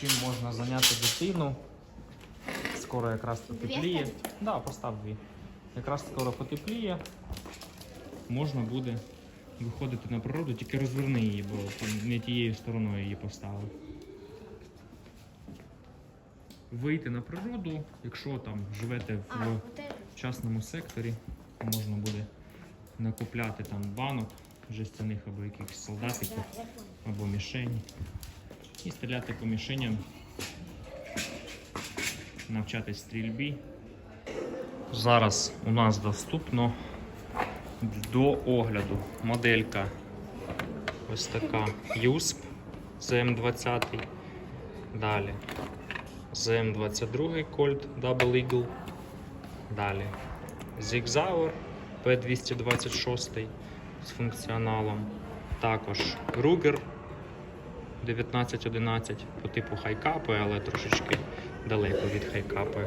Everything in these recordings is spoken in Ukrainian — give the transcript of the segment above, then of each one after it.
чим можна зайняти дитину. Скоро якраз потепліє. ставити? Да, постав дві. Якраз скоро потепліє. Можна буде виходити на природу, тільки розверни її, бо не тією стороною її поставив. Вийти на природу, якщо там живете в частному секторі можна буде накупляти там банок жестяних або якихось солдатиків або мішень і стріляти по мішеням, навчатись стрільбі. Зараз у нас доступно до огляду моделька ось така USP ZM20. Далі ZM22 Colt Double Eagle. Далі Zigzauer P226 з функціоналом. Також Ruger 1911 по типу хайкапи, але трошечки далеко від хайкапи.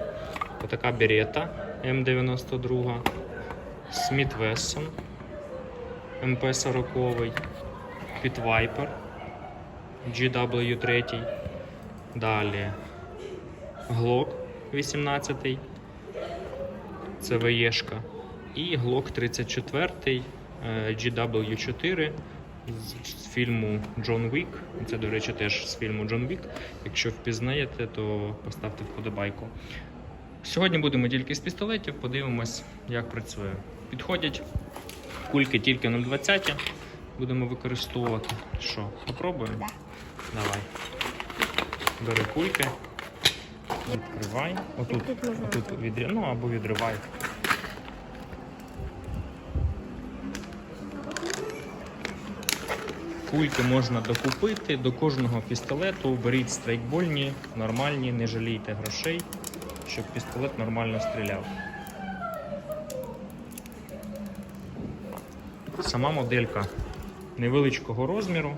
Отака Beretta М92, Smith Wesson МП-40, Pit Viper GW3. Далі Glock 18 це ВЕшка. І Glock 34 е, GW4 з- фільму Джон Вік. Це, до речі, теж з фільму Джон Вік. Якщо впізнаєте, то поставте вподобайку. Сьогодні будемо тільки з пістолетів, подивимось, як працює. Підходять кульки тільки 0,20. Будемо використовувати. Що, попробуємо? Да. Давай. Бери кульки. Відкривай. Отут, Тут отут відрі... ну або відривай. Кульки можна докупити до кожного пістолету. Беріть страйкбольні, нормальні, не жалійте грошей, щоб пістолет нормально стріляв. Сама моделька невеличкого розміру.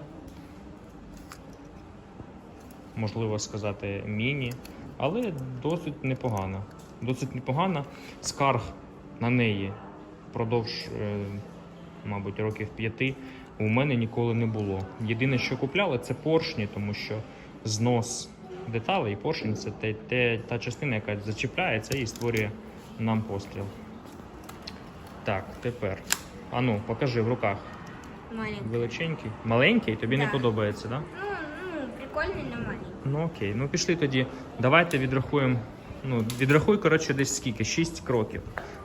Можливо сказати, міні, але досить непогана. Досить непогана. Скарг на неї впродовж, е, мабуть, років п'яти у мене ніколи не було. Єдине, що купляли, це поршні, тому що знос деталей, і поршень це те, те, та частина, яка зачіпляється і створює нам постріл. Так, тепер. Ану, покажи в руках. Маленький. Величенький. Маленький, тобі не Да. подобається, так? Да? Ну, ну, прикольный, но маленький. Ну окей, ну пішли тоді. Давайте відрахуємо. Ну, відрахуй, коротше, десь скільки? 6 кроків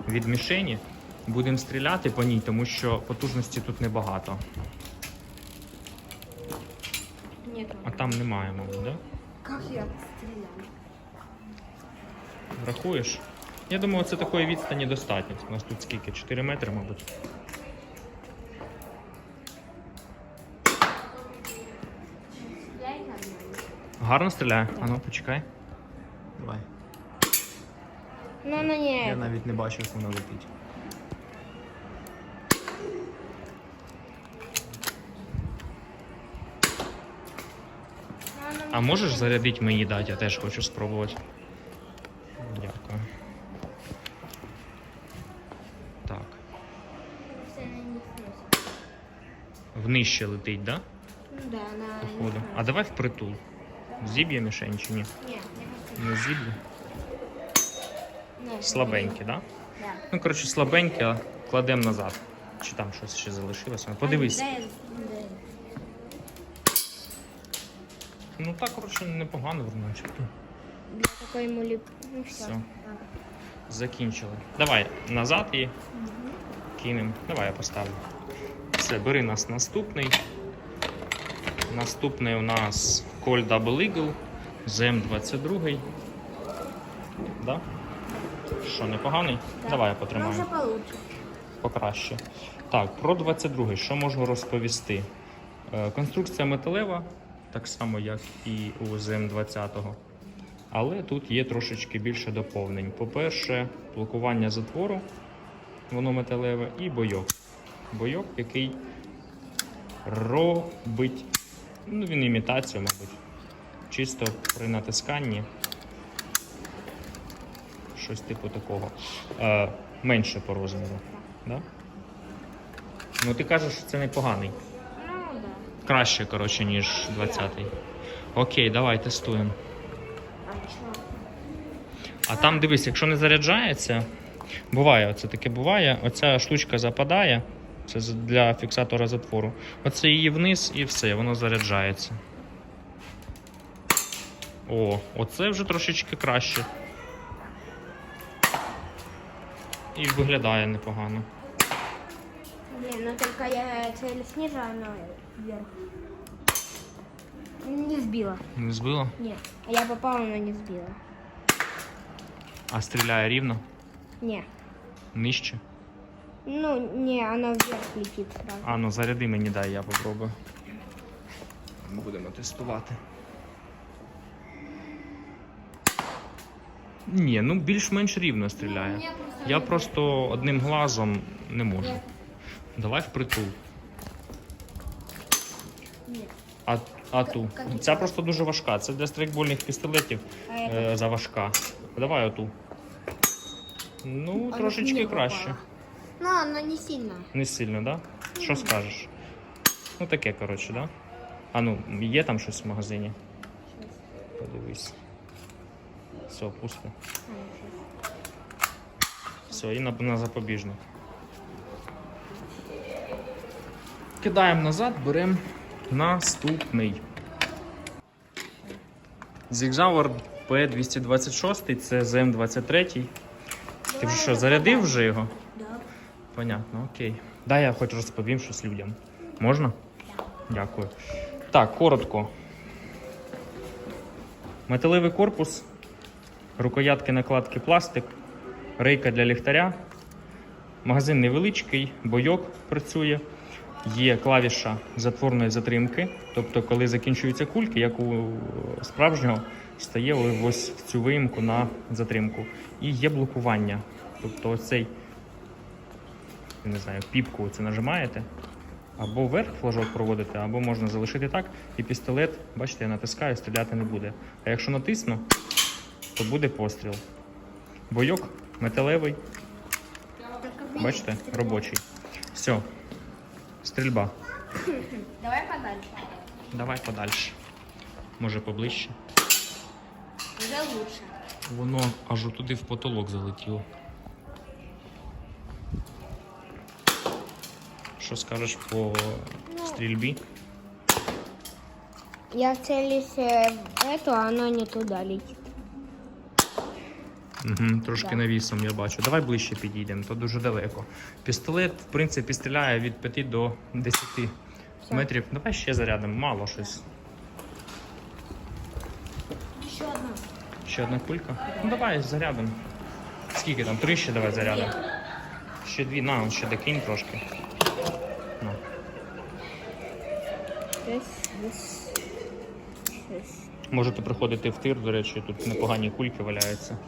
від мішені. Будемо стріляти по ній, тому що потужності тут небагато. Нет. А там немає, мабуть, да? Как я стреляю? Рахуєш? Я думаю, це такої відстані достатньо. У нас тут скільки? 4 метри, мабуть. Стреляй нормально. Гарно стріляє? А ну, почекай. Давай. Ну, ну. Я навіть не бачу, як вона летить. А можеш зарядити мені дати? Я теж хочу спробувати. Дякую. Так. Сносит. Внище летить, да? Ну да, она не Походу. А давай впритул. Зіб'є мішень чи ні? Нет, не зіб'є. Слабенькі, да? Да. Ну, коротше, слабенькі, а кладемо назад. Чи там щось ще залишилося? Подивись. Ну так, коротше, непогано, начебто. Для такой мули... Ну все. Все. Закінчили. Давай назад і кинемо. Давай я поставлю. Все, бери нас наступний. Наступний у нас Colt Double Eagle ZM22. Да? Що, непоганий? Давай я Ну, потримаю. получше. Покраще. Так, про 22 що можу розповісти? Е, Конструкція металева, так само, як і у ЗМ-20. Але тут є трошечки більше доповнень. По-перше, блокування затвору, воно металеве, і бойок. Бойок, який робить, ну він імітацію, мабуть. Чисто при натисканні. Щось типу такого. Е, менше по розміру. Да? Ну ти кажеш, що це непоганий. Ну. Краще, коротше, ніж 20-й. Окей, давай тестуємо. А там дивись, якщо не заряджається, буває, оце таке буває, оця штучка западає. Це для фіксатора затвору. Оце її вниз і все, воно заряджається. О, оце вже трошечки краще. І виглядає непогано. Блин, ну только я цель снижаю, но вверх. Не сбила. Не збило? Нет. А я попала, но не сбила. А стріляє рівно, Не. нижче. Ну, не, она вверх летит сразу. А, ну заряди мені дай, я попробую. Будемо тестувати. Ні, ну більш-менш рівно стріляє. Я просто одним глазом не можу. Давай впритул. Нет. А, а ту. Ця просто дуже важка. Це для стрейкбольних пістолетів е, заважка. Давай оту. Ну, Она трошечки краще. попала. Но она не сильно. Не сильно, так? Да? Що скажеш? Ну таке, коротше, да? А ну, є там щось в магазині? Подивись. Все, пусто. Все, і на, на запобіжник. Кидаємо назад, беремо наступний. Zigzauer P226, це ZM23. Ти вже що, зарядив вже його? Да. Понятно, окей. Дай я хоч розповім щось людям. Можна? Дякую. Так, коротко. Металевий корпус, рукоятки накладки пластик, рейка для ліхтаря. Магазин невеличкий, бойок працює. Є клавіша затворної затримки. Тобто, коли закінчуються кульки, як у справжнього, стає ось в цю виїмку на затримку. І є блокування. Тобто оцей не знаю, піпку це нажимаєте, або вверх флажок проводите, або можна залишити так, і пістолет, бачите, я натискаю, стріляти не буде. А якщо натисну, то буде постріл. Бойок металевий, бачите, робочий. Все. Стрільба. Давай подальше. Давай подальше. Може поближче. Уже лучше. Воно аж туди в потолок залетіло. Що скажеш по стрільбі? Я целюсь в эту, а оно не туда летит. Угу, трошки Да. навісом я бачу. Давай ближче підійдемо, то дуже далеко. Пістолет, в принципі, стріляє від 5 до 10 Все. метрів. Давай ще зарядимо, мало щось. Еще одна. Ще одна кулька. Ну давай зарядимо. Скільки там? Три ще давай зарядимо. Ще дві, на, ще докинь трошки. На. Можете приходити в тир, до речі, тут непогані кульки валяються.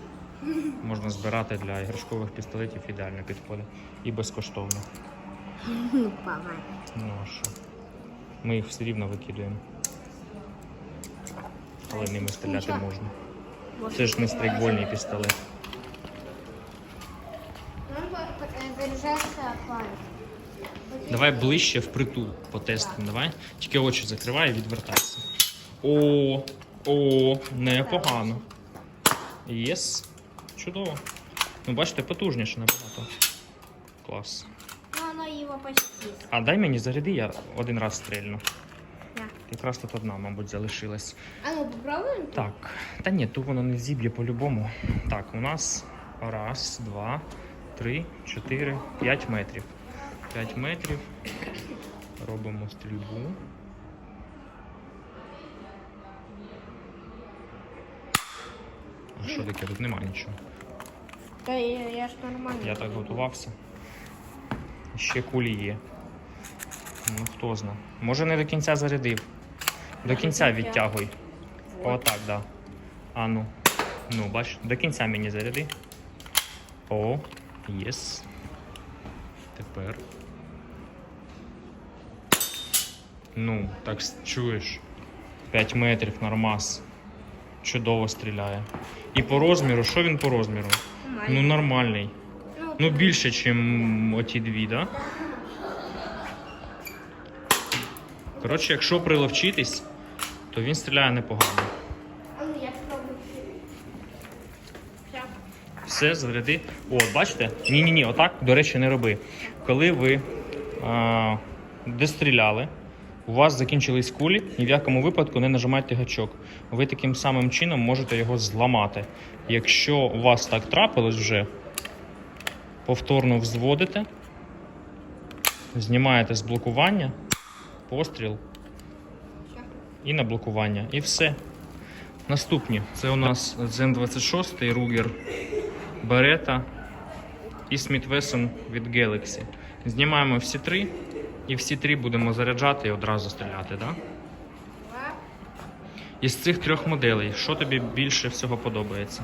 Можна збирати для іграшкових пістолетів ідеально підходить. І безкоштовно. Ну. Ну а що? Ми їх все рівно викидуємо. Але ними стріляти можна. Це ж не стрейкбольний пістолет. Давай ближче впритул потестимо. Давай. Тільки очі закривай і відвертайся. О, о, непогано. Єс. Чудово. Ну, бачите, потужніше набагато. Клас. Ну, оно его почти. А дай мені заряди, я один раз стрільну. Да. Якраз тут одна, мабуть, залишилась. А ну, попробуем? Так, та ні, тут воно не зіб'є по-любому. Так, у нас раз, два, три, чотири, п'ять метрів. П'ять метрів. Робимо стрільбу. А що таке? Тут нема нічого. Да, я, я ж нормально. Я так готувався. Ще кулі є. Ну, хто зна. Може не до кінця зарядив. До кінця відтягуй. Отак, да. А ну. Ну, бач, до кінця мені заряди. О, єс. Тепер. Ну, так чуєш. 5 метрів нормас. Чудово стріляє. І по розміру, що він по розміру? Ну, нормальний. Ну, більше, ніж оті дві, да? Коротше, якщо приловчитись, то він стріляє непогано. Ну. Все, заряди. О, бачите? Ні-ні ні, отак, до речі, не роби. Коли ви а, достріляли, у вас закінчились кулі, ні в якому випадку не нажимайте гачок. Ви таким самим чином можете його зламати. Якщо у вас так трапилось вже, повторно взводите, знімаєте з блокування, постріл і на блокування. І все. Наступні. Це у нас Zen 26 Ruger Beretta і Smith Wesson від Galaxy. Знімаємо всі три, і всі три будемо заряджати і одразу стріляти. Да? Із цих трьох моделей, що тобі більше всього подобається?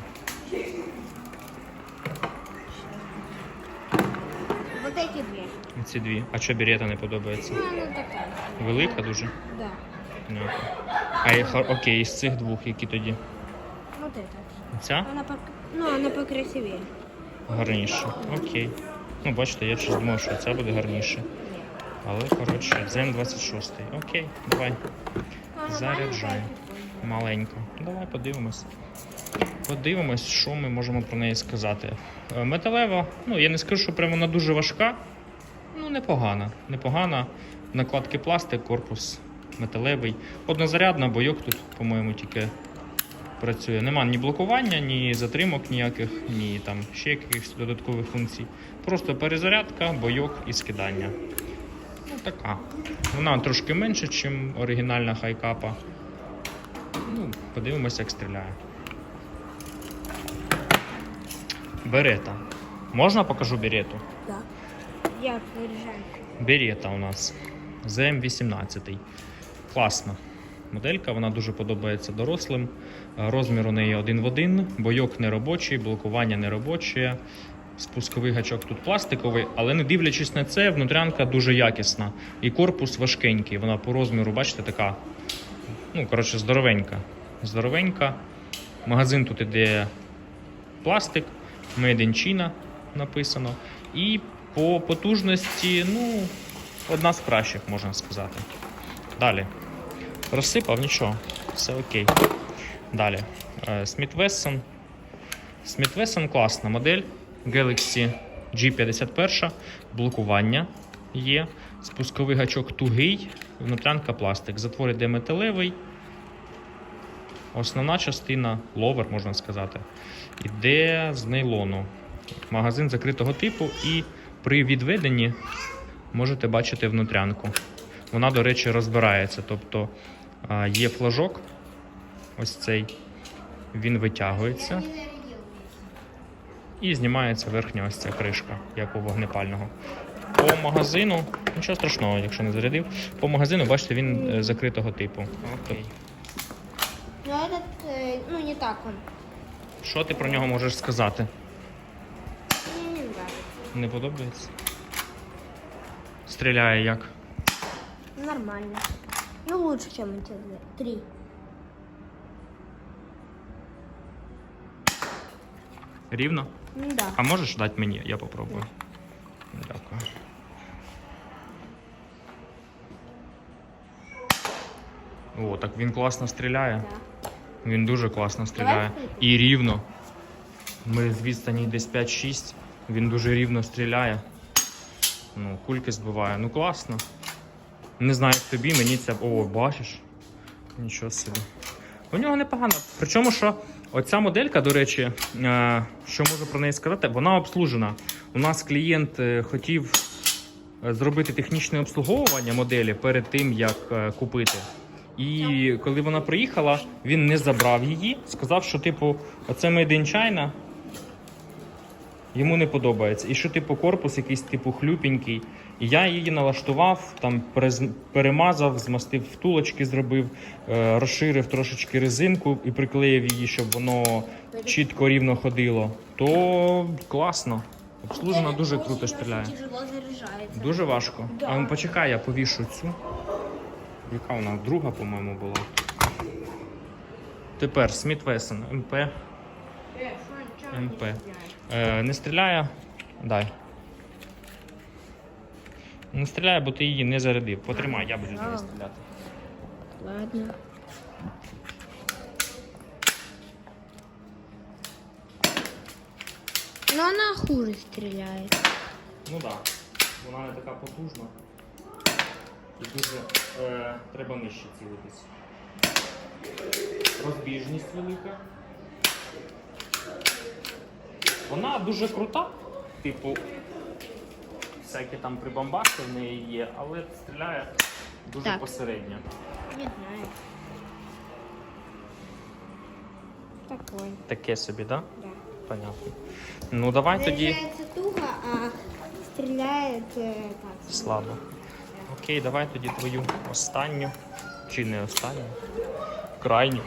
Вот эти две. Ці дві. А що Берета не подобається? Ну, она такая. Велика дуже? Да. Понятно. А і, хо- окей, із цих двох, які тоді? Вот эта. Ця Она пок... Ну, она покрасивее. гарніша. Окей. Ну, бачите, я щось думав, що ця буде гарніше. Але, коротше, Zen 26. Окей, давай. Заряджай. Маленько. Давай подивимось. Подивимось, що ми можемо про неї сказати. Е, Металева, ну я не скажу, що прямо вона дуже важка. Ну, непогана. Непогана. Накладки пластик, корпус металевий. Однозарядна, бойок тут, по-моєму, тільки працює. Нема ні блокування, ні затримок ніяких, ні там ще якихось додаткових функцій. Просто перезарядка, бойок і скидання. Ну, така. Вона трошки менше, ніж оригінальна хайкапа. Ну, подивимося, як стріляє. Берета. Можна покажу берету? Да. Я заряжаю. Берета у нас ЗМ18. Класна моделька, вона дуже подобається дорослим. Розмір у неї один в один, бойок не робочий, блокування не робоче. Спусковий гачок тут пластиковий, але не дивлячись на це, внутрянка дуже якісна. І корпус важкенький. Вона по розміру, бачите, така. Ну, коротше, здоровенька. Здоровенька. Магазин тут іде пластик, Made in China написано. І по потужності, ну, одна з кращих, можна сказати. Далі. Розсипав, нічого, все окей. Далі. Е, Smith Wesson. Smith класна модель. Galaxy G51. Блокування є. Спусковий гачок тугий, внутрянка пластик. Затвор іде металевий. Основна частина, ловер, можна сказати, іде з нейлону. Магазин закритого типу, і при відведенні можете бачити внутрянку. Вона, до речі, розбирається. Тобто є флажок, ось цей, він витягується і знімається верхня ось ця кришка, як у вогнепального. По магазину, нічого страшного, якщо не зарядив. По магазину, бачите, він е, закритого типу. Окей. Но этот, э, ну, не так он. Що ти про нього можеш сказати? Мне не нравится. Не подобається? Стріляє як? Нормально. Ну, лучше, чем эти три. Рівно? Ну, да. А можеш дати мені? Я попробую. Дякую. О, так він класно стріляє. Да. Він дуже класно стріляє. Давай І рівно. Ми з відстані десь 5-6. Він дуже рівно стріляє. Ну, кульки збиває. Ну класно. Не знаю, як тобі, мені це. О, бачиш? Нічого собі. У нього непогано. Причому, що оця моделька, до речі, е, що можу про неї сказати, вона обслужена. У нас клієнт е, хотів е, зробити технічне обслуговування моделі перед тим, як купити. І коли вона приїхала, він не забрав її, сказав, що, типу, оце Made in China, йому не подобається. І що, типу, корпус якийсь, типу, хлюпенький. І я її налаштував, там перемазав, змастив втулочки, зробив, е, розширив трошечки резинку і приклеїв її, щоб воно чітко рівно ходило. То класно. Обслужена дуже круто стріляє. Дуже важко. Да. А ну, почекай, я повішу цю. Яка вона? Друга, по-моєму, була. Тепер Smith Wesson МП. Он МП. Е, не стріляє. Дай. Не стріляй, бо ти її не зарядив. Потримай, я буду з неї стріляти. Ладно. Ну вона хуже стріляє. Ну так. Да. Вона не така потужна. І дуже е, треба нижче цілитись. Розбіжність велика. Вона дуже крута, типу, всякі там прибамбаси в неї є, але стріляє дуже Так. посередньо. Не знаю. Такой. Таке собі, так? Да. Понятно. Ну давай тоді. Заряжается туго, а стреляет э, так. Слабо. Окей, давай тоді твою останню. Чи не останню? Крайню.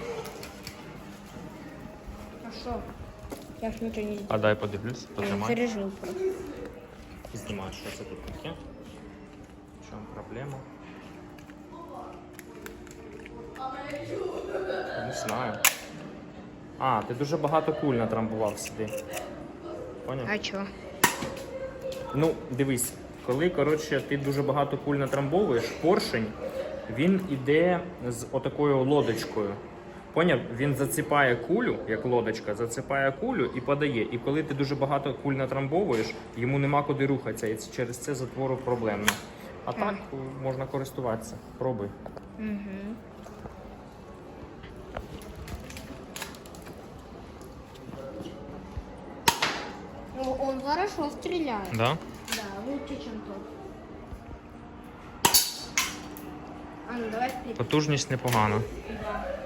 А что? Я ж ничего не. А дай подивлюсь, Я потримай. заряжил просто. Знімай, що це тут таке. В чому проблема? Не знаю. А, ти дуже багато куль натрамбував сюди. Поняв? А что? Ну, дивись, коли коротше, ти дуже багато куль натрамбовуєш, поршень він іде з отакою лодочкою. Поняв? Він заціпає кулю, як лодочка, заціпає кулю і подає. І коли ти дуже багато куль натрамбовуєш, йому нема куди рухатися, і через це затвору проблемно. А так можна користуватися. Пробуй. Угу. Ну, он хорошо стреляет. Да? Да, лучше, чем тот. А ну давай вперед. Потужність непогана. Да.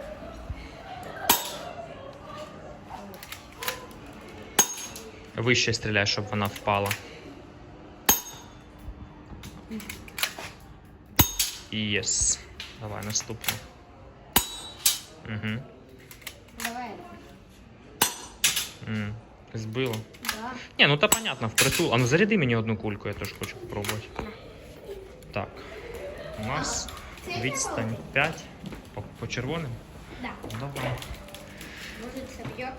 Вище стріляй, щоб вона впала. Єс. Давай наступну. Угу. Давай. М, Збило. Да. Ні, ну та понятно, впритул. А ну заряди мені одну кульку, я теж хочу попробувати. Так. У нас відстань 5 по, по червоним. Да. Давай. Может собьет.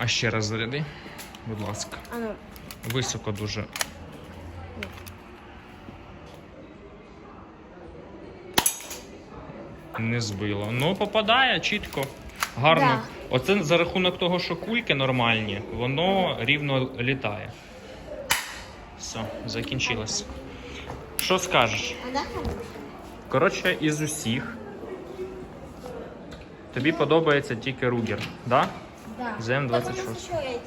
А ще раз заряди. Будь ласка. А ну. Високо дуже. Не збило. Ну, попадає чітко. Гарно. Да. Оце за рахунок того, що кульки нормальні, воно рівно літає. Все, закінчилось. Що скажеш? Коротше, із усіх. Тобі подобається тільки Ругер, да? Да. ЗМ-26. Еще эти.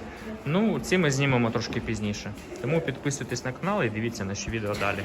Ну, ці ми знімемо трошки пізніше. Тому підписуйтесь на канал і дивіться наші відео далі.